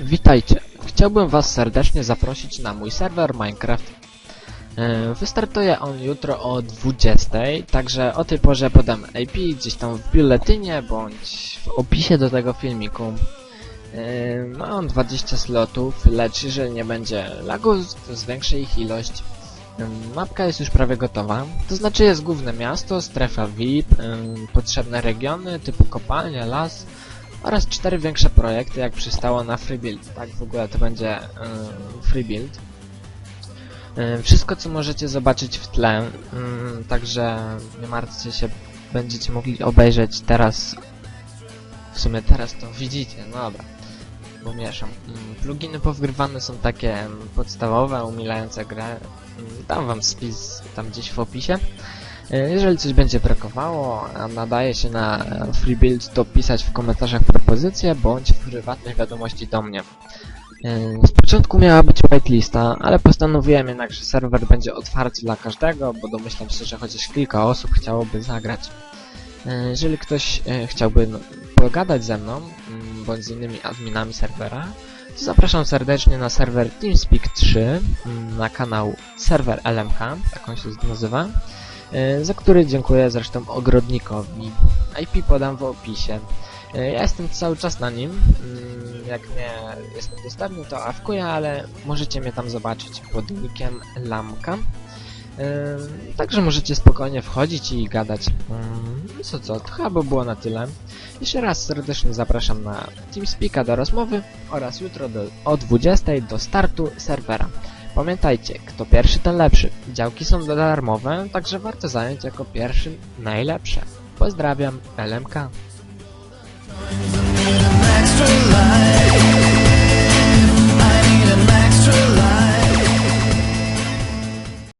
Witajcie! Chciałbym Was serdecznie zaprosić na mój serwer Minecraft. E, Wystartuje on jutro o 20, także o tej porze podam IP gdzieś tam w biuletynie bądź w opisie do tego filmiku. Ma on 20 slotów, lecz jeżeli nie będzie lagów, zwiększę ich ilość. Mapka jest już prawie gotowa, to znaczy jest główne miasto, strefa VIP, potrzebne regiony typu kopalnia, las, oraz cztery większe projekty, jak przystało na free build. Tak, w ogóle to będzie free build. Y, wszystko, co możecie zobaczyć w tle, także nie martwcie się, będziecie mogli obejrzeć teraz. W sumie teraz to widzicie, no dobra. Bo mieszam. Pluginy powgrywane są takie podstawowe, umilające grę. Dam wam spis tam gdzieś w opisie. E, Jeżeli coś będzie brakowało, a nadaje się na e, free build, to pisać w komentarzach propozycje, bądź w prywatnych wiadomości do mnie. E, Z początku miała być whitelista, ale postanowiłem jednak, że serwer będzie otwarty dla każdego, bo domyślam się, że chociaż kilka osób chciałoby zagrać. Jeżeli ktoś chciałby no, pogadać ze mną, mm, bądź z innymi adminami serwera, zapraszam serdecznie na serwer TeamSpeak 3, mm, na kanał serwer LMK, tak on się nazywa. E, za który dziękuję zresztą ogrodnikowi. IP podam w opisie. E, Ja jestem cały czas na nim. Mm, Jak nie jestem dostępny, to awkuję, ale możecie mnie tam zobaczyć pod nickiem Lamka. E, Także możecie spokojnie wchodzić i gadać. Co co, to chyba by było na tyle. Jeszcze raz serdecznie zapraszam na TeamSpeaka do rozmowy oraz jutro do, o 20 do startu serwera. Pamiętajcie, kto pierwszy, ten lepszy. Działki są darmowe, także warto zająć jako pierwszy najlepsze. Pozdrawiam, LMK.